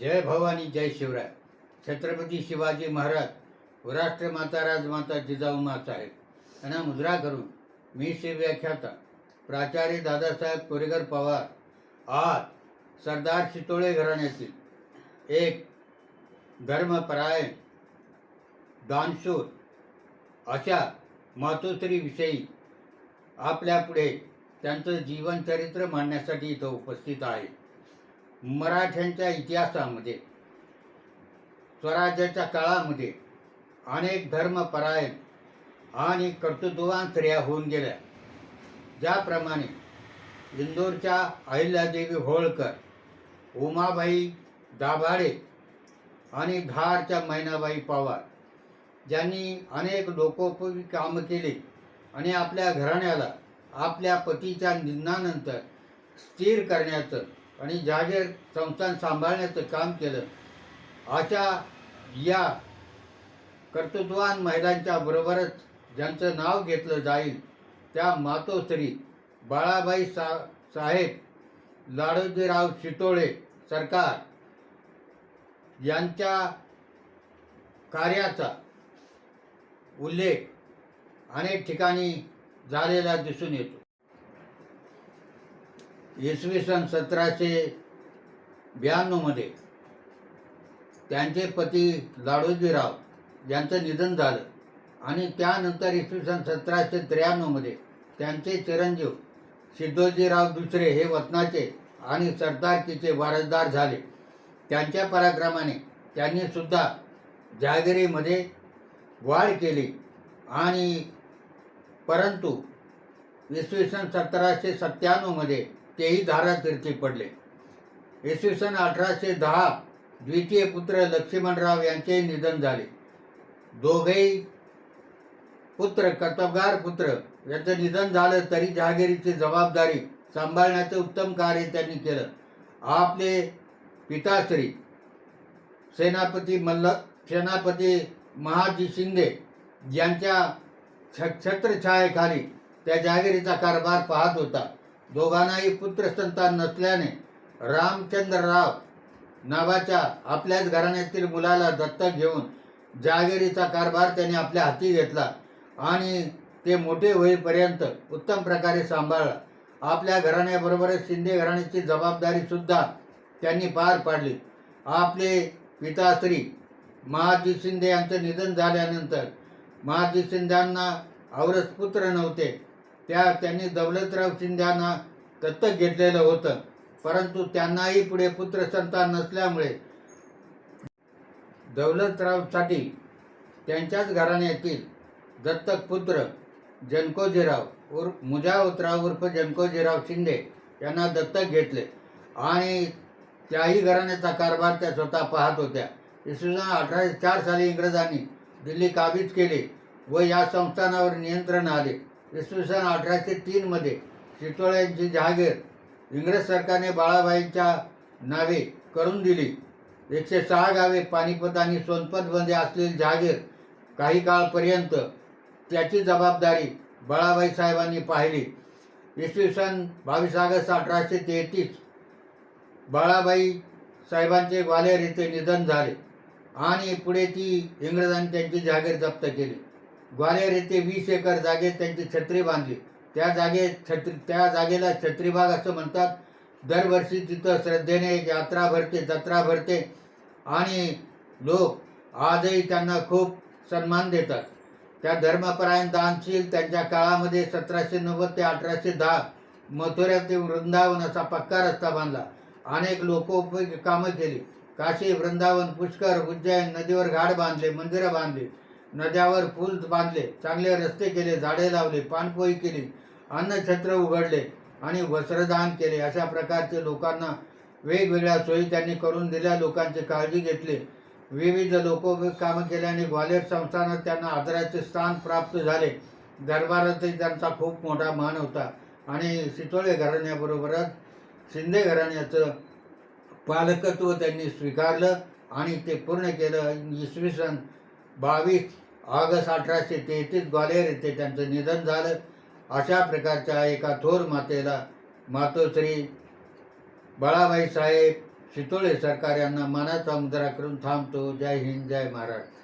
जय भवानी जय शिवराय. छत्रपती शिवाजी महाराज व राष्ट्रमाता राजमाता जिजाऊ माता आहेत. त्यांना मुद्रा करून मी शिवव्याख्याता प्राचार्य दादासाहेब कोरेगर पवार आज सरदार शितोळे घराण्यातील एक धर्मपरायण दानशूर अशा मातोश्रीविषयी आपल्यापुढे त्यांचं जीवनचरित्र मांडण्यासाठी इथं उपस्थित आहे. मराठ्यांच्या इतिहासामध्ये स्वराज्याच्या काळामध्ये अनेक धर्मपरायण आणि कर्तृत्ववान स्त्रिया होऊन गेल्या. ज्याप्रमाणे इंदोरच्या अहिल्यादेवी होळकर उमाबाई दाभाडे आणि धारच्या मैनाबाई पवार ज्यांनी अनेक लोकोपयोगी कामं केली आणि आपल्या घराण्याला आपल्या पतीच्या निधनानंतर स्थिर करण्याचं आणि जागीर संस्थान सांभाळण्याचं काम केलं. अशा या कर्तृत्वान महिलांच्या बरोबरच ज्यांचं नाव घेतलं जाईल त्या मातोश्री बाळाबाई सा साहेब लाडोजीराव शितोळे सरकार यांच्या कार्याचा उल्लेख अनेक ठिकाणी झालेला दिसून येतो. इसवी सन सतराशे ब्याण्णवमध्ये त्यांचे पती लाडोजीराव यांचं निधन झालं. आणि त्यानंतर इसवी सन सतराशे त्र्याण्णवमध्ये त्यांचे चिरंजीव सिद्धोजीराव दुसरे हे वतनाचे आणि सरदारकीचे वारसदार झाले. त्यांच्या पराक्रमाने त्यांनी सुद्धा जहागिरीमध्ये वाढ केली. आणि परंतु इसवी सन सतराशे सत्त्याण्णवमध्ये तेही धारातीर्थी पडले. इसवी सन अठराशे दहा द्वितीय पुत्र लक्ष्मणराव यांचेही निधन झाले. दोघेही पुत्र कर्तबगार पुत्र यांचं निधन झालं तरी जहागिरीची जबाबदारी सांभाळण्याचं उत्तम कार्य त्यांनी केलं. आपले पिताश्री सेनापती मल्ल सेनापती महाजी शिंदे यांच्या छ छत्रछायेखाली त्या जहागिरीचा कारभार पाहत होता. दोघांनाही पुत्रसंतान नसल्याने रामचंद्रराव नावाच्या आपल्याच घराण्यातील मुलाला दत्तक घेऊन जहागिरीचा कारभार त्याने आपल्या हाती घेतला आणि ते मोठे होईपर्यंत उत्तम प्रकारे सांभाळला. आपल्या घराण्याबरोबरच शिंदे घराण्याची जबाबदारीसुद्धा त्यांनी पार पाडली. आपले पिताश्री महाजी शिंदे यांचं निधन झाल्यानंतर महाजी शिंद्यांना औरस पुत्र नव्हते. त्या त्यांनी दौलतराव शिंद्यांना दत्तक घेतलेलं होतं. परंतु त्यांनाही पुढे पुत्र संतान नसल्यामुळे दौलतरावसाठी त्यांच्याच घराण्यातील दत्तक पुत्र जनकोजीराव उर्फ मुजावतराव उर्फ जनकोजीराव शिंदे यांना दत्तक घेतले. आणि त्याही घराण्याचा कारभार त्या स्वतः पाहत होत्या. इसवी सन अठराशे चार साली इंग्रजांनी दिल्ली काबीज केली व या संस्थानावर नियंत्रण आले. इसवी सन अठराशे तीनमध्ये चितोळ्यांची जहागीर इंग्रज सरकारने बाळाबाईंच्या नावे करून दिली. एकशे सहा गावे पानिपत आणि सोनपतमध्ये असलेली जहागीर काही काळपर्यंत त्याची जबाबदारी बाळाबाई साहेबांनी पाहिली. इसवी सन बावीस ऑगस्ट अठराशे तेहतीस बाळाबाई साहेबांचे ग्वालेर येथे निधन झाले आणि पुढे ती इंग्रजांनी त्यांची जहागीर जप्त केली. ग्वालेर येथे वीस एकर जागेत त्यांची छत्री बांधली. त्या जागेत छत्री त्या जागेला छत्रीबाग असं म्हणतात. दरवर्षी तिथं श्रद्धेने यात्रा भरते जत्रा भरते. आणि लोक आजही त्यांना खूप सन्मान देतात. त्या धर्मपरायण दानशील त्यांच्या काळामध्ये सतराशे नव्वद ते अठराशे दहा मथुरा ते वृंदावन असा पक्का रस्ता बांधला. अनेक लोकोपयोगी कामं केली. काशी वृंदावन पुष्कर उज्जैन नदीवर घाट बांधले मंदिरं बांधली. नद्यावर पूल बांधले चांगले रस्ते केले झाडे लावले पाणपोई केली अन्नछत्र उघडले आणि वस्त्रदान केले. अशा प्रकारचे लोकांना वेगवेगळ्या सोयी त्यांनी करून दिल्या लोकांची काळजी घेतली. विविध लोकोपयोगी कामं केल्याने ग्वालियर संस्थानात त्यांना आदराचे स्थान प्राप्त झाले. दरबारातही त्यांचा खूप मोठा मान होता. आणि सितोळे घराण्याबरोबरच शिंदे घराण्याचं पालकत्व त्यांनी स्वीकारलं आणि ते पूर्ण केलं. इसवी सन बावीस ऑगस्ट अठराशे तेहतीस ग्वाल्हेर येथे त्यांचं निधन झालं. अशा प्रकारच्या एका थोर मातेला मातोश्री बाळाबाई साहेब शितोळे सरकार यांना मनाचा मुद्रा करून थांबतो. जय हिंद जय महाराष्ट्र.